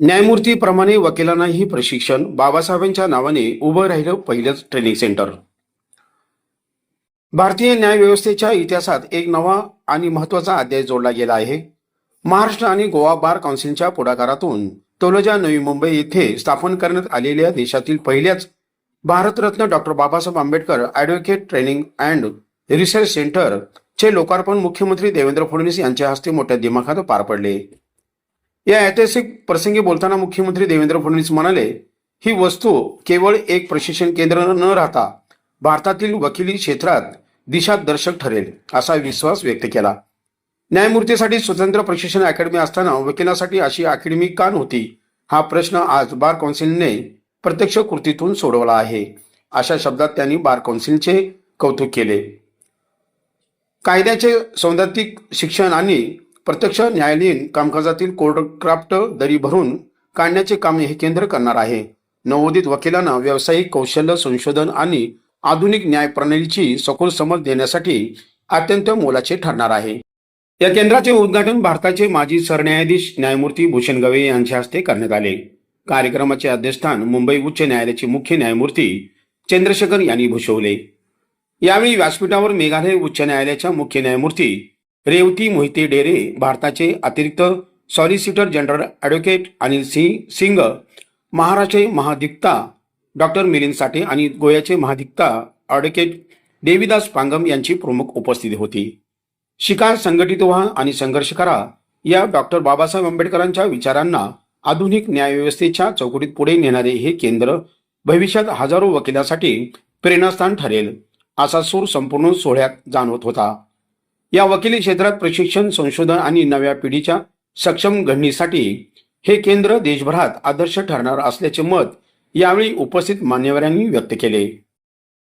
न्यायमूर्तीप्रमाणे वकिलांनाही प्रशिक्षण बाबासाहेबांच्या नावाने उभं राहिलं पहिलंच ट्रेनिंग सेंटर भारतीय न्यायव्यवस्थेच्या इतिहासात एक नवा आणि महत्त्वाचा अध्याय जोडला गेला आहे. महाराष्ट्र आणि गोवा बार काउन्सिलच्या पुढाकारातून तोलजा नवी मुंबई येथे स्थापन करण्यात आलेल्या देशातील पहिल्याच Bharat Ratna doctor Babasaheb Ambedkar advocate training and research centre चे लोकार्पण मुख्यमंत्री देवेंद्र फडणवीस यांच्या हस्ते मोठ्या दिमाखात पार पडले. या ऐतिहासिक प्रसंगी बोलताना मुख्यमंत्री देवेंद्र फडणवीस म्हणाले ही वस्तू केवळ एक प्रशिक्षण केंद्र न राहता भारतातील वकिली क्षेत्रात दिशादर्शक ठरेल असा विश्वास व्यक्त केला. न्यायमूर्तीसाठी स्वतंत्र प्रशिक्षण अकॅडमी असताना वकिलासाठी अशी अकॅडमी का नव्हती? हा प्रश्न आज बार कौन्सिलने प्रत्यक्ष कृतीतून सोडवला आहे अशा शब्दात त्यांनी बार कौन्सिलचे कौतुक केले. कायद्याचे सौंदर्यिक शिक्षण आणि प्रत्यक्ष न्यायालयीन कामकाजातील कोर्टक्राफ्ट दरी भरून काढण्याचे काम हे केंद्र करणार आहे. नवोदित वकिलांना व्यावसायिक कौशल्य संशोधन आणि आधुनिक न्याय प्रणालीची सखोल समज देण्यासाठी अत्यंत मोलाचे ठरणार आहे. या केंद्राचे उद्घाटन भारताचे माजी सरन्यायाधीश न्यायमूर्ती भूषण गवे यांच्या हस्ते करण्यात आले. कार्यक्रमाचे अध्यक्षस्थान मुंबई उच्च न्यायालयाचे मुख्य न्यायमूर्ती चंद्रशेखर यांनी भूषवले. यावेळी व्यासपीठावर मेघालय उच्च न्यायालयाच्या मुख्य न्यायमूर्ती रेवती मोहिते डेरे भारताचे अतिरिक्त solicitor general advocate Anil Singh Singh महाराष्ट्राचे महाधिक्ता डॉक्टर मिलिंद साठे आणि गोव्याचे महाधिक्ता ॲडव्होकेट देवीदास पांगम यांची प्रमुख उपस्थिती होती. शिकार संघटित व्हा आणि संघर्ष करा या डॉक्टर बाबासाहेब आंबेडकरांच्या विचारांना आधुनिक न्यायव्यवस्थेच्या चौकटीत पुढे नेणारे हे केंद्र भविष्यात हजारो वकिलांसाठी प्रेरणास्थान ठरेल असा सूर संपूर्ण सोहळ्यात जाणवत होता. या वकिली क्षेत्रात प्रशिक्षण संशोधन आणि नव्या पिढीच्या सक्षम घडणीसाठी हे केंद्र देशभरात आदर्श ठरणार असल्याचे मत यावेळी उपस्थित मान्यवरांनी व्यक्त केले.